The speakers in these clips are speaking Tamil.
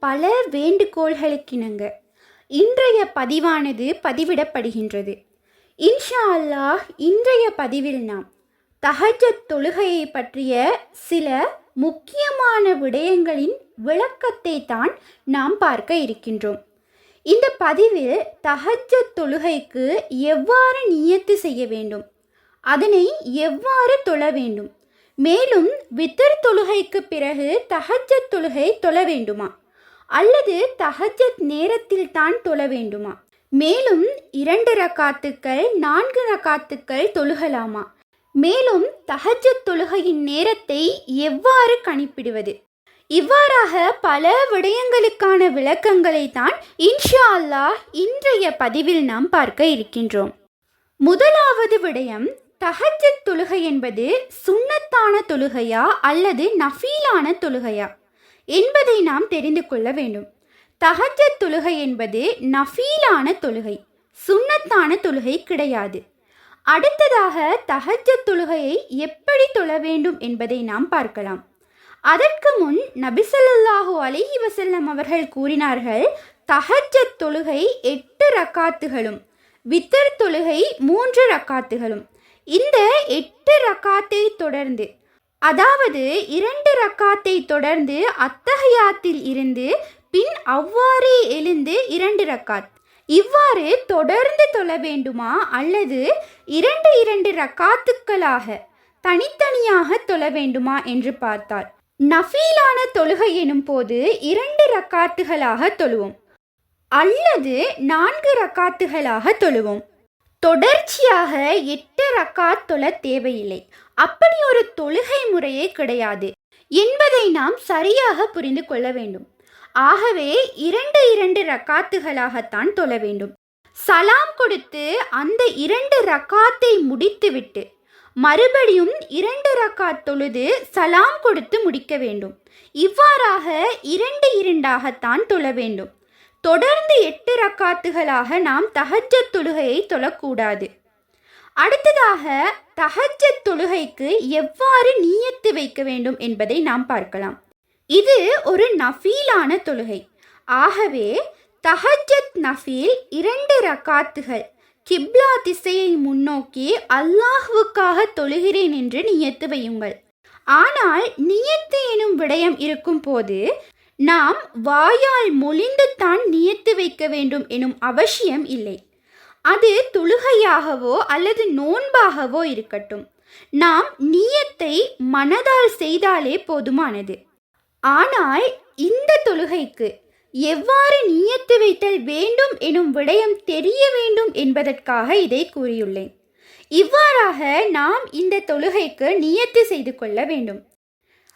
பல வேண்டுகோள்களுக்கிணங்க. இன்றைய பதிவானது பதிவிடப்படுகின்றது. இன்ஷா அல்லாஹ் இன்றைய பதிவில் நாம் தஹஜத் தொழுகையை பற்றிய சில முக்கியமான விடயங்களின் விளக்கத்தை தான் நாம் பார்க்க இருக்கின்றோம். இந்த பதிவில் தஹஜத் தொழுகைக்கு எவ்வாறு நியத்து செய்ய வேண்டும்? அதனை எவ்வாறு தொழ வேண்டும்? மேலும் வித்தர் தொழுகைக்கு பிறகு தஹஜத் தொழுகை தொழ வேண்டுமா? அல்லது தஹஜத் நேரத்தில் தான் தொழ வேண்டுமா? மேலும் இரண்டு ரக்காத்துக்கள் நான்கு ரக்காத்துக்கள் தொழுகலாமா? மேலும் தஹஜத் தொழுகையின் நேரத்தை எவ்வாறு கணிப்பிடுவது? இவ்வாறாக பல விடயங்களுக்கான விளக்கங்களை தான் இன்ஷா அல்லாஹ் இன்றைய பதிவில் நாம் பார்க்க இருக்கின்றோம். முதலாவது விடயம் தஹஜத் தொழுகை என்பது சுண்ணத்தான தொழுகையா அல்லது நஃபீலான தொழுகையா? என்பதை நாம் தெரிந்து கொள்ள வேண்டும். தகஜ தொழுகை என்பது நஃபீலான தொழுகை சுண்ணத்தான தொழுகை கிடையாது. அடுத்ததாக தகஜ தொழுகையை எப்படி தொழ வேண்டும் என்பதை நாம் பார்க்கலாம். அதற்கு முன் நபிசல்லாஹு அலைஹி வசல்லம் அவர்கள் கூறினார்கள் தகஜ தொழுகை எட்டு ரக்காத்துகளும் வித்தர் தொழுகை மூன்று ரக்காத்துகளும். இந்த எட்டு ரக்காத்தை தொடர்ந்து அதாவது இரண்டு ரக்காத்தை தொடர்ந்து அத்தகையாத்தில் இருந்து பின் அவ்வாறே எழுந்து இரண்டு ரக்காத். இவ்வாறு தொடர்ந்து தொழ வேண்டுமா? அல்லது இரண்டு இரண்டு ரக்காத்துக்களாக தனித்தனியாக தொழ வேண்டுமா? என்று பார்த்தால் நஃபீலான தொழுகை எனும் போது இரண்டு ரக்காத்துகளாக தொழுவோம். அல்லது நான்கு ரக்காத்துகளாக தொழுவோம். தொடர்ச்சியாக எட்டு ரக்காத் தொழ தேவையில்லை. அப்படி ஒரு தொழுகை முறையே கிடையாது. என்பதை நாம் சரியாக புரிந்து கொள்ள வேண்டும். ஆகவே இரண்டு இரண்டு ரக்காத்துகளாகத்தான் தொழ வேண்டும். சலாம் கொடுத்து அந்த இரண்டு ரக்காத்தை முடித்துவிட்டு மறுபடியும் இரண்டு ரக்காத் தொழுது சலாம் கொடுத்து முடிக்க வேண்டும். இவ்வாறாக இரண்டு இரண்டாகத்தான் தொழ வேண்டும். தொடர்ந்து எட்டு ரக்காத்துகளாக நாம் தஹஜத் தொழுகையை தொழக்கூடாது. அடுத்ததாக தஹஜத் தொழுகைக்கு எவ்வாறு நீயத்து வைக்க வேண்டும் என்பதை நாம் பார்க்கலாம். இது ஒரு நஃபீலான தொழுகை. ஆகவே தஹஜத் நஃபீல் இரண்டு ரக்காத்துகள் கிப்லா திசையை முன்னோக்கி அல்லாஹுவுக்காக தொழுகிறேன் என்று நியத்து வையுங்கள். ஆனால் நியத்து எனும் விடயம் இருக்கும் போது நாம் வாயால் மொழிந்துத்தான் நியத்து வைக்க வேண்டும் எனும் அவசியம் இல்லை. அது தொழுகையாகவோ அல்லது நோன்பாகவோ இருக்கட்டும். நாம் நீயத்தை மனதால் செய்தாலே போதுமானது. ஆனால் இந்த தொழுகைக்கு எவ்வாறு நீயத்து வைத்தல் வேண்டும் எனும் விடயம் தெரிய வேண்டும் என்பதற்காக இதை கூறியுள்ளேன். இவ்வாறாக நாம் இந்த தொழுகைக்கு நியத்து செய்து கொள்ள வேண்டும்.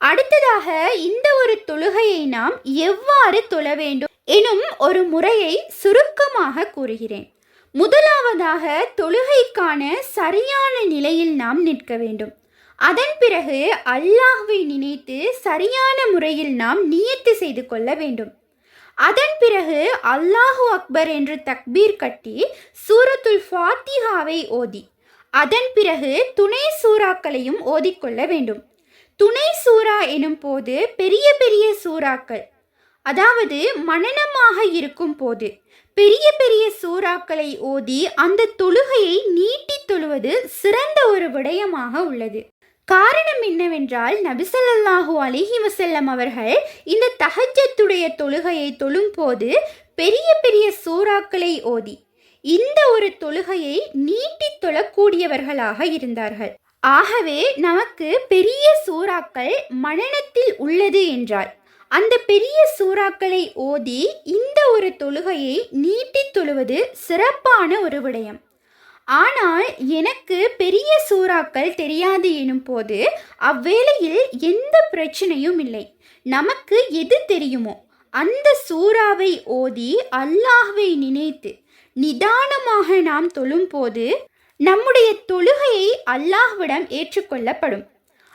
அடுத்ததாக இந்த ஒரு தொழுகையை நாம் எவ்வாறு தொழ வேண்டும் எனும் ஒரு முறையை சுருக்கமாக கூறுகிறேன். முதலாவதாக தொழுகைக்கான சரியான நிலையில் நாம் நிற்க வேண்டும். அதன் பிறகு அல்லாஹ்வை நினைத்து சரியான முறையில் நாம் நியத்து செய்து கொள்ள வேண்டும். அதன் பிறகு அல்லாஹு அக்பர் என்று தக்பீர் கட்டி சூரத்துல் ஃபாத்திஹாவை ஓதி அதன் பிறகு துணை சூறாக்களையும் ஓதிக்கொள்ள வேண்டும். துணை சூறா எனும் போது பெரிய பெரிய சூறாக்கள். அதாவது மனநமாக இருக்கும் போது பெரிய பெரிய சூறாக்களை ஓதி அந்த தொழுகையை நீட்டி தொழுவது சிறந்த ஒரு விடயமாக உள்ளது. காரணம் என்னவென்றால் நபிசல்லாஹு அலிஹி வசல்லம் அவர்கள் இந்த தகஜத்துடைய தொழுகையை தொழும்போது பெரிய பெரிய சூறாக்களை ஓதி இந்த ஒரு தொழுகையை நீட்டி தொழக்கூடியவர்களாக இருந்தார்கள். ஆகவே நமக்கு பெரிய சூறாக்கள் மனநத்தில் உள்ளது என்றார். அந்த பெரிய சூறாக்களை ஓதி இந்த ஒரு தொழுகையை நீட்டி தொழுவது சிறப்பான ஒரு விடயம். ஆனால் எனக்கு பெரிய சூறாக்கள் தெரியாது எனும் போது அவ்வேளையில் எந்த பிரச்சனையும் இல்லை. நமக்கு எது தெரியுமோ அந்த சூறாவை ஓதி அல்லாஹ்வை நினைத்து நிதானமாக நாம் தொழும்போது நம்முடைய தொழுகையை அல்லாஹ்விடம் ஏற்றுக்கொள்ளப்படும்.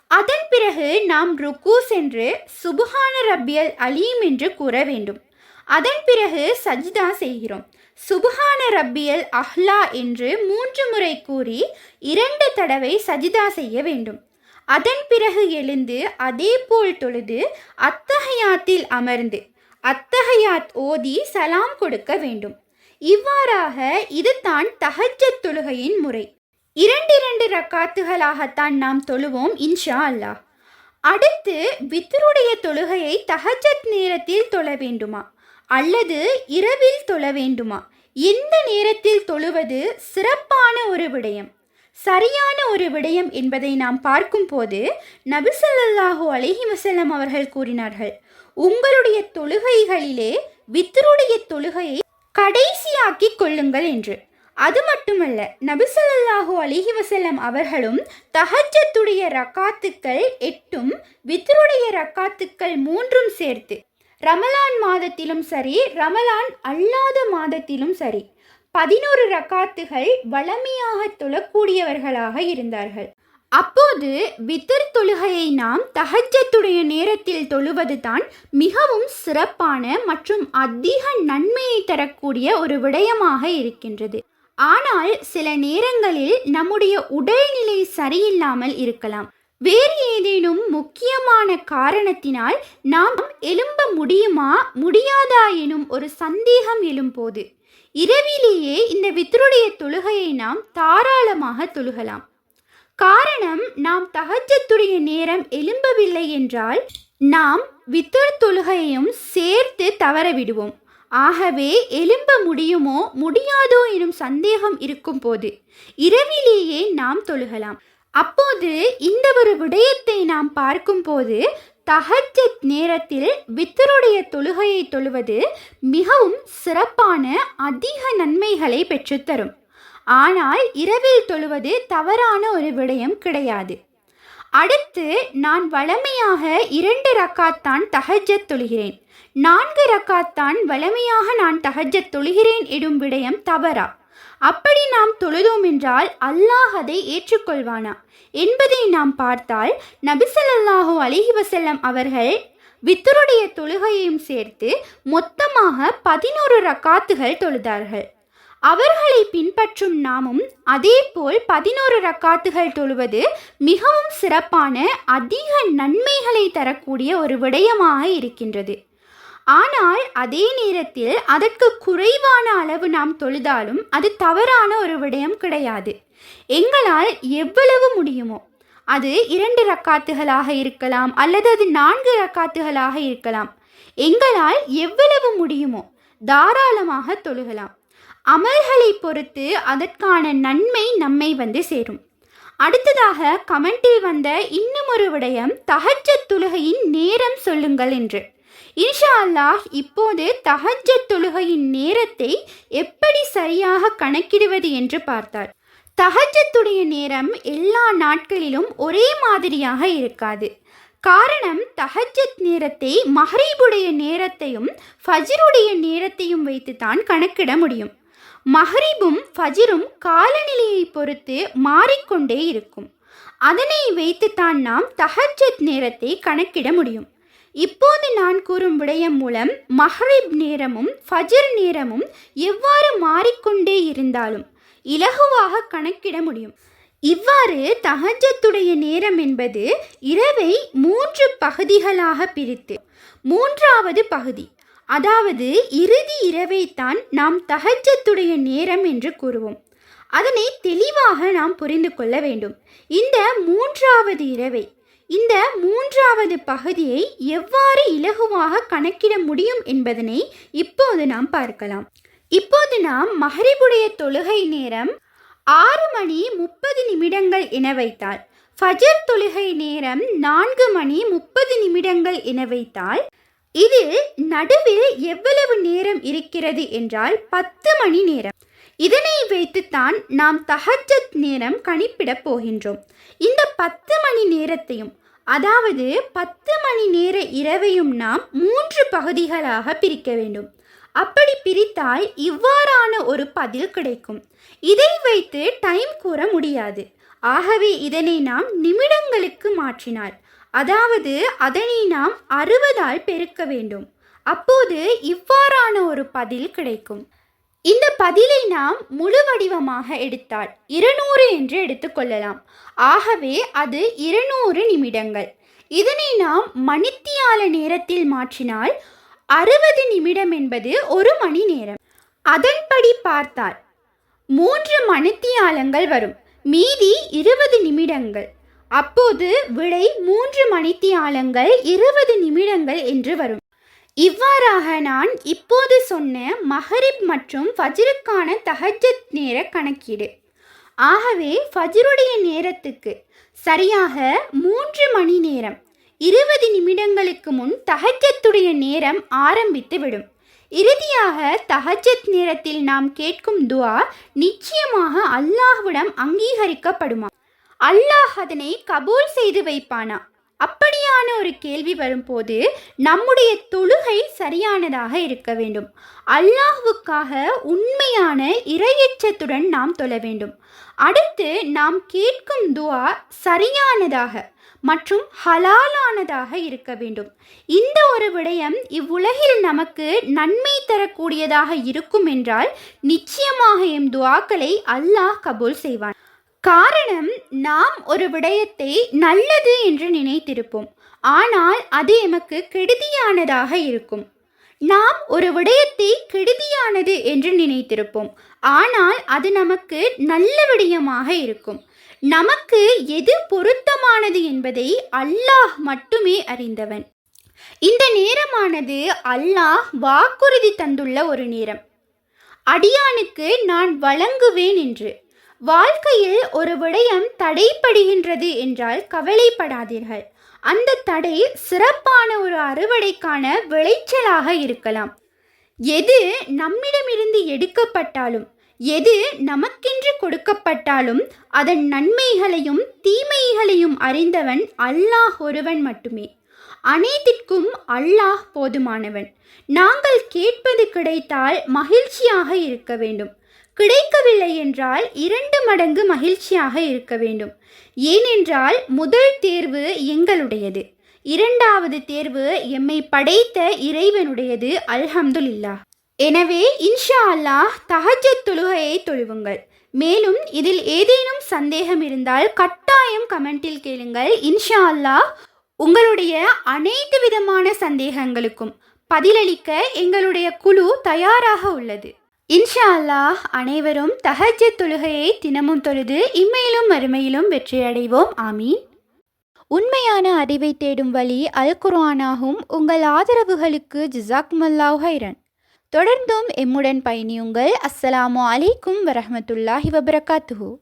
அதன் பிறகு நாம் ருக்கு சென்று சுபுஹான ரப்பியல் அலீம் என்று கூற வேண்டும். அதன் பிறகு சஜ்தா செய்கிறோம். சுபுஹான ரப்பியல் அஹ்லா என்று மூன்று முறை கூறி இரண்டு தடவை சஜிதா செய்ய வேண்டும். அதன் பிறகு எழுந்து அதே போல் தொழுது அத்தகையாத்தில் அமர்ந்து அத்தகையாத் ஓதி சலாம் கொடுக்க வேண்டும். இவ்வாறாக இதுதான் தஹஜத் தொழுகையின் முறை. இரண்டிரண்டு ரக்காத்துகளாகத்தான் நாம் தொழுவோம் இன்ஷா அல்லாஹ். அடுத்து வித்தருடைய தொழுகையை தஹஜத் நேரத்தில் தொழ வேண்டுமா? அல்லது இரவில் தொழ வேண்டுமா? எந்த நேரத்தில் தொழுவது சிறப்பான ஒரு விடயம்? சரியான ஒரு விடயம் என்பதை நாம் பார்க்கும்போது நபிசல்லாஹு அலஹி வசல்லம் அவர்கள் கூறினார்கள் உங்களுடைய தொழுகைகளிலே வித்தருடைய தொழுகையை கடைசியாக்கி கொள்ளுங்கள் என்று. அது மட்டுமல்ல நபிசல்லாஹு அலிஹி வசல்லம் அவர்களும் தஹஜத்துடைய ரக்காத்துக்கள் எட்டும் வித்ருடைய ரக்காத்துக்கள் மூன்றும் சேர்த்து ரமலான் மாதத்திலும் சரி ரமலான் அல்லாத மாதத்திலும் சரி பதினோரு ரக்காத்துகள் வளமையாக தொழக்கூடியவர்களாக இருந்தார்கள். அப்போது வித்தர் தொழுகையை நாம் தகஜத்துடைய நேரத்தில் தொழுவது தான் மிகவும் சிறப்பான மற்றும் அதிக நன்மையை தரக்கூடிய ஒரு விடயமாக இருக்கின்றது. ஆனால் சில நேரங்களில் நம்முடைய உடல்நிலை சரியில்லாமல் இருக்கலாம். வேறு ஏதேனும் முக்கியமான காரணத்தினால் நாம் எழும்ப முடியுமா முடியாதா எனும் ஒரு சந்தேகம் எழும்போது இரவிலேயே இந்த வித்ருடைய தொழுகையை நாம் தாராளமாக தொழுகலாம். காரணம் நாம் தகஜத்துடைய நேரம் எழும்பவில்லை என்றால் நாம் வித்தர் தொழுகையையும் சேர்த்து தவறவிடுவோம். ஆகவே எழும்ப முடியுமோ முடியாதோ எனும் சந்தேகம் இருக்கும் போது இரவிலேயே நாம் தொழுகலாம். அப்போது இந்த ஒரு விடயத்தை நாம் பார்க்கும்போது தஹஜத் நேரத்தில் வித்தருடைய தொழுகையை தொழுவது மிகவும் சிறப்பான அதிக நன்மைகளை பெற்றுத்தரும். ஆனால் இரவில் தொழுவது தவறான ஒரு விடயம் கிடையாது. அடுத்து நான் வளமையாக இரண்டு ரக்காத்தான் தகஜத் தொழுகிறேன். நான்கு ரக்காத்தான் வளமையாக நான் தகஜத் தொழுகிறேன் எடும் விடயம் தவறா? அப்படி நாம் தொழுதோம் என்றால் அல்லாஹ் அதை ஏற்றுக்கொள்வானா? என்பதை நாம் பார்த்தால் நபிசல்லாஹூ அலிஹி வசல்லம் அவர்கள் வித்தருடைய தொழுகையையும் சேர்த்து மொத்தமாக பதினோரு ரக்காத்துகள் தொழுதார்கள். அவர்களை பின்பற்றும் நாமும் அதேபோல் பதினோரு ரக்காத்துகள் தொழுவது மிகவும் சிறப்பான அதிக நன்மைகளை தரக்கூடிய ஒரு விடயமாக இருக்கின்றது. ஆனால் அதே நேரத்தில் அதற்கு குறைவான அளவு நாம் தொழுதாலும் அது தவறான ஒரு விடயம் கிடையாது. எங்களால் எவ்வளவு முடியுமோ அது இரண்டு ரக்காத்துகளாக இருக்கலாம் அல்லது அது நான்கு ரக்காத்துகளாக இருக்கலாம். எங்களால் எவ்வளவு முடியுமோ தாராளமாக தொழுகலாம். அமல்களை பொறுத்து அதற்கான நன்மை நம்மை வந்து சேரும். அடுத்ததாக கமெண்டில் வந்த இன்னும் ஒரு விடயம் தஹஜத் தொழுகையின் நேரம் சொல்லுங்கள் என்று. இன்ஷா அல்லாஹ் இப்போது தஹஜத் தொழுகையின் நேரத்தை எப்படி சரியாக கணக்கிடுவது என்று பார்த்தார் தகஜத்துடைய நேரம் எல்லா நாட்களிலும் ஒரே மாதிரியாக இருக்காது. காரணம் தஹஜத் நேரத்தை மஹரீபுடைய நேரத்தையும் ஃபஜ்ருடைய நேரத்தையும் வைத்து தான் கணக்கிட முடியும். மஹரிபும் ஃபஜிரும் காலநிலையை பொறுத்து மாறிக்கொண்டே இருக்கும். அதனை வைத்துத்தான் நாம் தஹஜத் நேரத்தை கணக்கிட முடியும். இப்போது நான் கூறும் விடயம் மூலம் மஹரிப் நேரமும் ஃபஜிர் நேரமும் எவ்வாறு மாறிக்கொண்டே இருந்தாலும் இலகுவாக கணக்கிட முடியும். இவ்வாறு தஹஜத்துடைய நேரம் என்பது இரவை மூன்று பகுதிகளாக பிரித்து மூன்றாவது பகுதி அதாவது இறுதி இரவைத்தான் நாம் தகஜத்துடைய நேரம் என்று கூறுவோம். அதனை தெளிவாக நாம் புரிந்து கொள்ள வேண்டும். இந்த மூன்றாவது இரவை இந்த மூன்றாவது பகுதியை எவ்வாறு இலகுவாக கணக்கிட முடியும் என்பதனை இப்போது நாம் பார்க்கலாம். இப்போது நாம் மஹரிபுடைய தொழுகை நேரம் ஆறு மணி முப்பது நிமிடங்கள் என வைத்தால் ஃபஜர் தொழுகை நேரம் நான்கு மணி முப்பது நிமிடங்கள் என வைத்தால் இதில் நடுவில் எவ்வளவு நேரம் இருக்கிறது என்றால் பத்து மணி நேரம். இதனை வைத்துத்தான் நாம் தஹஜத் நேரம் கணிப்பிடப் போகின்றோம். இந்த பத்து மணி நேரத்தையும் அதாவது பத்து மணி நேர இரவையும் நாம் மூன்று பகுதிகளாக பிரிக்க வேண்டும். அப்படி பிரித்தால் இவ்வாறான ஒரு பதில் கிடைக்கும். இதை வைத்து டைம் கூற முடியாது. ஆகவே இதனை நாம் நிமிடங்களுக்கு மாற்றினால் அதாவது அதனை நாம் அறுபதால் பெருக்க வேண்டும். அப்போது இவ்வாறான ஒரு பதில் கிடைக்கும். இந்த பதிலை நாம் முழு வடிவமாக எடுத்தால் இருநூறு என்று எடுத்துக்கொள்ளலாம் ஆகவே அது இருநூறு நிமிடங்கள். இதனை நாம் மணித்தியால நேரத்தில் மாற்றினால் அறுபது நிமிடம் என்பது ஒரு மணி நேரம். அதன்படி பார்த்தால் மூன்று மணித்தியாலங்கள் வரும். மீதி இருபது நிமிடங்கள். அப்போது விடை மூன்று மணித்தியாலங்கள் இருபது நிமிடங்கள் என்று வரும். இவ்வாறாக நான் இப்போது சொன்ன மஹரிப் மற்றும் ஃபஜ்ருக்கான தஹஜத் நேர கணக்கீடு. ஆகவே ஃபஜ்ருடைய நேரத்துக்கு சரியாக மூன்று மணி நேரம் இருபது நிமிடங்களுக்கு முன் தஹஜத்துடைய நேரம் ஆரம்பித்து விடும். இறுதியாக தஹஜத் நேரத்தில் நாம் கேட்கும் துவா நிச்சயமாக அல்லாஹ்விடம் அங்கீகரிக்கப்படுமா? அல்லாஹ் அதனை கபூல் செய்து வைப்பானா? அப்படியான ஒரு கேள்வி வரும்போது நம்முடைய தொழுகை சரியானதாக இருக்க வேண்டும். அல்லாஹுக்காக உண்மையான இரையச்சத்துடன் நாம் தொழ வேண்டும். அடுத்து நாம் கேட்கும் துவா சரியானதாக மற்றும் ஹலாலானதாக இருக்க வேண்டும். இந்த ஒரு விடயம் இவ்வுலகில் நமக்கு நன்மை தரக்கூடியதாக இருக்கும் என்றால் நிச்சயமாக எம் துவாக்களை அல்லாஹ் கபூல் செய்வான். காரணம் நாம் ஒரு விடயத்தை நல்லது என்று நினைத்திருப்போம். ஆனால் அது எமக்கு கெடுதியானதாக இருக்கும். நாம் ஒரு விடயத்தை கெடுதியானது என்று நினைத்திருப்போம். ஆனால் அது நமக்கு நல்ல விடயமாக இருக்கும். நமக்கு எது பொருத்தமானது என்பதை அல்லாஹ் மட்டுமே அறிந்தவன். இந்த நேரமானது அல்லாஹ் வாக்குறுதி தந்துள்ள ஒரு நேரம். அடியானுக்கு நான் வழங்குவேன் என்று. வாழ்க்கையில் ஒரு விடயம் தடைப்படுகின்றது என்றால் கவலைப்படாதீர்கள். அந்த தடை சிறப்பான ஒரு அறுவடைக்கான விளைச்சலாக இருக்கலாம். எது நம்மிடமிருந்து எடுக்கப்பட்டாலும் எது நமக்கென்று கொடுக்கப்பட்டாலும் அதன் நன்மைகளையும் தீமைகளையும் அறிந்தவன் அல்லாஹ் ஒருவன் மட்டுமே. அனைத்திற்கும் அல்லாஹ் போதுமானவன். நாங்கள் கேட்பது கிடைத்தால் மகிழ்ச்சியாக இருக்க வேண்டும். கிடைக்கவில்லை என்றால் இரண்டு மடங்கு மகிழ்ச்சியாக இருக்க வேண்டும். ஏனென்றால் முதல் தேர்வு எங்களுடையது. இரண்டாவது தேர்வு எம்மை படைத்த இறைவனுடையது அல்ஹம்துல்லா எனவே இன்ஷா அல்லாஹ் தஹஜத் தொழுகையை தொழுவுங்கள். மேலும் இதில் ஏதேனும் சந்தேகம் இருந்தால் கட்டாயம் கமெண்டில் கேளுங்கள். இன்ஷா அல்லாஹ் உங்களுடைய அனைத்து விதமான சந்தேகங்களுக்கும் பதிலளிக்க எங்களுடைய குழு தயாராக உள்ளது. இன்ஷா அல்லாஹ் அனைவரும் தஹஜத் தொழுகையை தினமும் தொழுது இம்மையிலும் மறுமையிலும் வெற்றியடைவோம். ஆமீன். உண்மையான அறிவை தேடும் வழி அல் குர்ஆனாகும். உங்கள் ஆதரவுகளுக்கு ஜிசாக்மல்லாஹ் ஹைரன் தொடர்ந்தும் எம்முடன் பயணியுங்கள். அஸ்ஸலாமு அலைக்கும் வரஹ்மத்துல்லாஹி வபரகாத்துஹூ.